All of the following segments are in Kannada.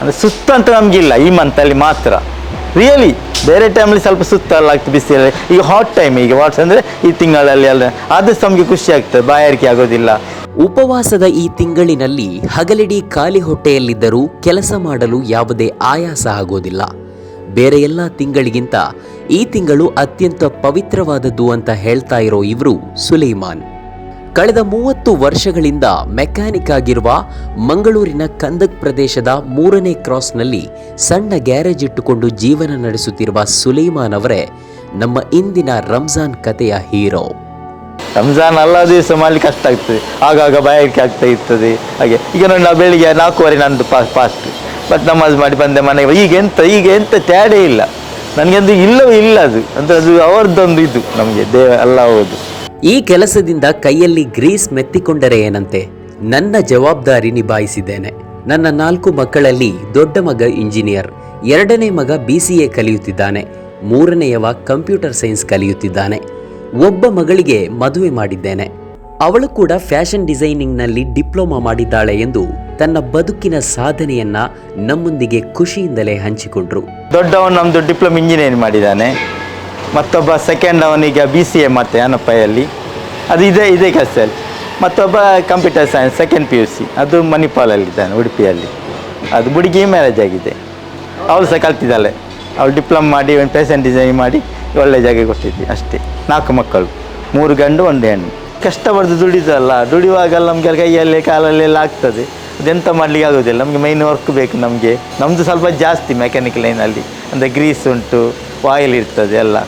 ಅಂದರೆ ಸುತ್ತ ಅಂತ ನಮಗಿಲ್ಲ ಈ ಮಂತಲ್ಲಿ ಮಾತ್ರ. ರಿಯಲಿ ಬೇರೆ ಟೈಮಲ್ಲಿ ಸ್ವಲ್ಪ ಸುತ್ತ ಎಲ್ಲ ಆಗ್ತದೆ ಬಿಸಿಲಲ್ಲಿ ಈಗ ಹಾಟ್ ಟೈಮ್ ಈಗ ವಾಟ್ಸ್ ಅಂದರೆ ಈ ತಿಂಗಳಲ್ಲಿ ಅಲ್ಲ ಅದು ನಮಗೆ ಖುಷಿ ಆಗ್ತದೆ ಬಾಯಾರಿಕೆ ಆಗೋದಿಲ್ಲ. ಉಪವಾಸದ ಈ ತಿಂಗಳಿನಲ್ಲಿ ಹಗಲಿಡಿ ಖಾಲಿ ಹೊಟ್ಟೆಯಲ್ಲಿದ್ದರೂ ಕೆಲಸ ಮಾಡಲು ಯಾವುದೇ ಆಯಾಸ ಆಗೋದಿಲ್ಲ. ಬೇರೆ ಎಲ್ಲ ತಿಂಗಳಿಗಿಂತ ಈ ತಿಂಗಳು ಅತ್ಯಂತ ಪವಿತ್ರವಾದದ್ದು ಅಂತ ಹೇಳ್ತಾ ಇರೋ ಇವರು ಸುಲೈಮಾನ್. ಕಳೆದ ಮೂವತ್ತು ವರ್ಷಗಳಿಂದ ಮೆಕ್ಯಾನಿಕ್ ಆಗಿರುವ ಮಂಗಳೂರಿನ ಕಂದಕ್ ಪ್ರದೇಶದ ಮೂರನೇ ಕ್ರಾಸ್ನಲ್ಲಿ ಸಣ್ಣ ಗ್ಯಾರೇಜ್ ಇಟ್ಟುಕೊಂಡು ಜೀವನ ನಡೆಸುತ್ತಿರುವ ಸುಲೈಮಾನ್ ಅವರೇ ನಮ್ಮ ಇಂದಿನ ರಂಜಾನ್ ಕಥೆಯ ಹೀರೋ. ರಂಜಾನ್ ಅಲ್ಲ, ದಿವಸ ಮಾಡಲಿಕ್ಕೆ ಕಷ್ಟ ಆಗ್ತದೆ. ಆಗಾಗ ಬಾಯಾರಿಕೆ ಆಗ್ತಾ ಇರ್ತದೆ. ಹಾಗೆ, ಈಗ ನೋಡಿ ನಾವು ಬೆಳಿಗ್ಗೆ ನಾಲ್ಕೂವರೆ ನಂದು ಫಾಸ್ಟ್ ಬಟ್ ನಮಾಜ್ ಮಾಡಿ ಬಂದೆ ಮನೆಗೆ. ಈಗ ಎಂತ ಈಗ ಎಂತ ತ್ಯಾಡೇ ಇಲ್ಲ. ನನಗೆಂದು ಇಲ್ಲವೂ ಇಲ್ಲ ಅದು. ಅಂದರೆ ಅದು ಅವರದ್ದೊಂದು ಇದು ನಮಗೆ, ದೇವ ಅಲ್ಲ ಹೌದು. ಈ ಕೆಲಸದಿಂದ ಕೈಯಲ್ಲಿ ಗ್ರೀಸ್ ಮೆತ್ತಿಕೊಂಡರೆ ಏನಂತೆ? ನನ್ನ ಜವಾಬ್ದಾರಿ ನಿಭಾಯಿಸಿದ್ದೇನೆ. ನನ್ನ ನಾಲ್ಕು ಮಕ್ಕಳಲ್ಲಿ ದೊಡ್ಡ ಮಗ ಇಂಜಿನಿಯರ್, ಎರಡನೇ ಮಗ ಬಿ ಸಿ ಎ ಕಲಿಯುತ್ತಿದ್ದಾನೆ, ಮೂರನೆಯವ ಕಂಪ್ಯೂಟರ್ ಸೈನ್ಸ್ ಕಲಿಯುತ್ತಿದ್ದಾನೆ. ಒಬ್ಬ ಮಗಳಿಗೆ ಮದುವೆ ಮಾಡಿದ್ದೇನೆ. ಅವಳು ಕೂಡ ಫ್ಯಾಷನ್ ಡಿಸೈನಿಂಗ್ನಲ್ಲಿ ಡಿಪ್ಲೊಮಾ ಮಾಡಿದ್ದಾಳೆ ಎಂದು ತನ್ನ ಬದುಕಿನ ಸಾಧನೆಯನ್ನ ನಮ್ಮೊಂದಿಗೆ ಖುಷಿಯಿಂದಲೇ ಹಂಚಿಕೊಂಡ್ರು. ದೊಡ್ಡವನು ನಮ್ಮದು ಡಿಪ್ಲೊಮಾ ಇಂಜಿನಿಯರಿಂಗ್ ಮಾಡಿದ್ದಾನೆ. ಮತ್ತೊಬ್ಬ ಸೆಕೆಂಡ್ ಅವನಿಗೆ ಬಿ ಸಿ ಎ ಮತ್ತೆ ಅನಪ್ಪಯಲ್ಲಿ ಅದು ಇದೇ ಇದೇ ಕೆಲಸದಲ್ಲಿ ಮತ್ತೊಬ್ಬ computer science second P U C ಅದು ಮಣಿಪಾಲಲ್ಲಿದ್ದಾನೆ, ಉಡುಪಿಯಲ್ಲಿ. ಅದು ಹುಡುಗಿ ಮ್ಯಾರೇಜ್ ಆಗಿದೆ. ಅವಳು ಸಹ ಕಲ್ತಿದ್ದಾಳೆ. ಅವಳು ಡಿಪ್ಲೊಮ್ ಮಾಡಿ, ಒಂದು ಪ್ಯಾಷನ್ ಡಿಸೈನ್ ಮಾಡಿ, ಒಳ್ಳೆ ಜಾಗ ಕೊಟ್ಟಿದ್ವಿ ಅಷ್ಟೇ. ನಾಲ್ಕು ಮಕ್ಕಳು, ಮೂರು ಗಂಡು, ಒಂದು ಹೆಣ್ಣು. ಕಷ್ಟಪಡ್ದು ದುಡಿದಲ್ಲ ದುಡಿಯುವಾಗ ನಮಗೆ ಕೈಯಲ್ಲಿ ಕಾಲಲ್ಲೆಲ್ಲ ಆಗ್ತದೆ. ಅದೆಂತ ಮಾಡಲಿಕ್ಕೆ ಆಗೋದಿಲ್ಲ. ನಮಗೆ ಮೈನ್ ವರ್ಕ್ ಬೇಕು ನಮಗೆ. ನಮ್ಮದು ಸ್ವಲ್ಪ ಜಾಸ್ತಿ ಮೆಕ್ಯಾನಿಕ್ ಲೈನಲ್ಲಿ ಅಂದರೆ ಗ್ರೀಸ್ ಉಂಟು ವಾಯಿಲ್ ಇರ್ತದೆ ಎಲ್ಲ.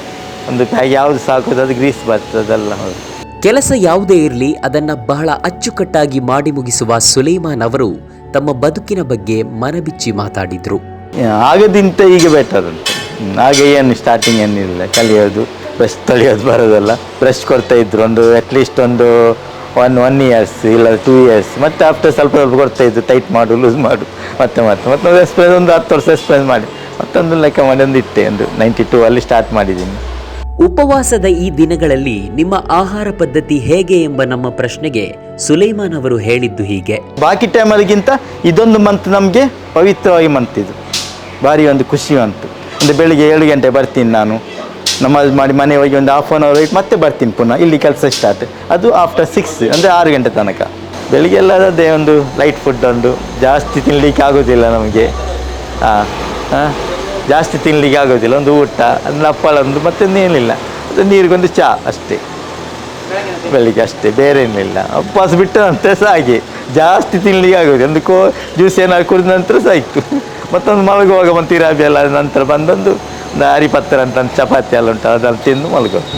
ಒಂದು ಕಾಯಿ ಯಾವುದು ಸಾಕೋದು ಅದು ಗ್ರೀಸ್ ಬರ್ತದಲ್ಲ ಹೌದು. ಕೆಲಸ ಯಾವುದೇ ಇರಲಿ ಅದನ್ನು ಬಹಳ ಅಚ್ಚುಕಟ್ಟಾಗಿ ಮಾಡಿ ಮುಗಿಸುವ ಸುಲೈಮಾನ್ ಅವರು ತಮ್ಮ ಬದುಕಿನ ಬಗ್ಗೆ ಮನಬಿಚ್ಚಿ ಮಾತಾಡಿದರು. ಆಗದಿಂತ ಈಗ ಬೆಟರ್ ಅಂತ ಹ್ಮ್, ಹಾಗೆ ಏನು ಸ್ಟಾರ್ಟಿಂಗ್ ಏನಿಲ್ಲ ಕಲಿಯೋದು ಬ್ರಷ್ ತೊಳೆಯೋದು ಬರೋದಲ್ಲ. ಬ್ರಷ್ ಕೊಡ್ತಾ ಇದ್ರು ಒಂದು ಅಟ್ಲೀಸ್ಟ್ ಒಂದು ಒನ್ ಒನ್ ಇಯರ್ಸ್ ಇಲ್ಲ ಟೂ ಇಯರ್ಸ್ ಮತ್ತೆ ಆಫ್ಟರ್ ಸ್ವಲ್ಪ ಸ್ವಲ್ಪ ಕೊಡ್ತಾ ಇದ್ರು ಟೈಟ್ ಮಾಡು ಲೂಸ್ ಮಾಡು ಮತ್ತೆ ಮತ್ತೆ ಮತ್ತೊಂದು ಎಕ್ಸ್ಪೀರಿಯನ್ಸ್ ಒಂದು ಹತ್ತು ವರ್ಷ ಎಕ್ಸ್ಪೀರಿಯನ್ಸ್ ಮಾಡಿ. ಮತ್ತೊಂದು ಲೆಕ್ಕ ಮಾಡಿ ಒಂದು ಇಟ್ಟೆ ಒಂದು ನೈಂಟಿ ಟೂ ಅಲ್ಲಿ ಸ್ಟಾರ್ಟ್ ಮಾಡಿದ್ದೀನಿ. ಉಪವಾಸದ ಈ ದಿನಗಳಲ್ಲಿ ನಿಮ್ಮ ಆಹಾರ ಪದ್ಧತಿ ಹೇಗೆ ಎಂಬ ನಮ್ಮ ಪ್ರಶ್ನೆಗೆ ಸುಲೈಮಾನ್ ಅವರು ಹೇಳಿದ್ದು ಹೀಗೆ. ಬಾಕಿ ಟೈಮಲ್ಲಿಗಿಂತ ಇದೊಂದು ಮಂತ್ ನಮಗೆ ಪವಿತ್ರವಾಗಿ ಮಂತ್ ಇದು ಭಾರಿ ಒಂದು ಖುಷಿ ಮಂತ್ ಅಂದರೆ ಬೆಳಿಗ್ಗೆ ಏಳು ಗಂಟೆ ಬರ್ತೀನಿ ನಾನು. ನಮಾಜ್ ಮಾಡಿ ಮನೆ ಹೋಗಿ ಒಂದು ಹಾಫ್ ಆನ್ ಅವರ್ ಹೋಗಿ ಮತ್ತೆ ಬರ್ತೀನಿ ಪುನಃ. ಇಲ್ಲಿ ಕೆಲಸ ಸ್ಟಾರ್ಟ್ ಅದು ಆಫ್ಟರ್ ಸಿಕ್ಸ್ ಅಂದರೆ ಆರು ಗಂಟೆ ತನಕ. ಬೆಳಿಗ್ಗೆ ಎಲ್ಲ ಒಂದು ಲೈಟ್ ಫುಡ್ ಒಂದು. ಜಾಸ್ತಿ ತಿನ್ನಲಿಕ್ಕೆ ಆಗೋದಿಲ್ಲ ನಮಗೆ. ಹಾಂ ಹಾಂ ಜಾಸ್ತಿ ತಿನ್ನಲಿಕ್ಕೆ ಆಗೋದಿಲ್ಲ, ಒಂದು ಊಟ, ಒಂದು ಮತ್ತೆ ಏನಿಲ್ಲ. ಅದು ನೀರಿಗೊಂದು ಚಹಾ ಅಷ್ಟೇ. ಬೆಳಿಗ್ಗೆ ಅಷ್ಟೇ, ಬೇರೆ ಏನಿಲ್ಲ. ಉಪವಾಸ ಬಿಟ್ಟ ನಂತರ ಸಹ ಜಾಸ್ತಿ ತಿನ್ನಲಿಕ್ಕೆ ಆಗೋದು ಒಂದು ಕೋ, ಜ್ಯೂಸ್ ಏನಾದ್ರು ಕುಡಿದ ನಂತರ ಸಾಯ್ತು. ಮತ್ತೊಂದು ಮಲಗುವಾಗ ಮತ್ತೆ ಇರಾಬಿ ಎಲ್ಲ ನಂತರ ಬಂದೊಂದು ಒಂದು ಹರಿಪತ್ರ ಅಂತ ಚಪಾತಿ ಎಲ್ಲ ಉಂಟು ಅದನ್ನು ತಿಂದು ಮಲಗೋದು.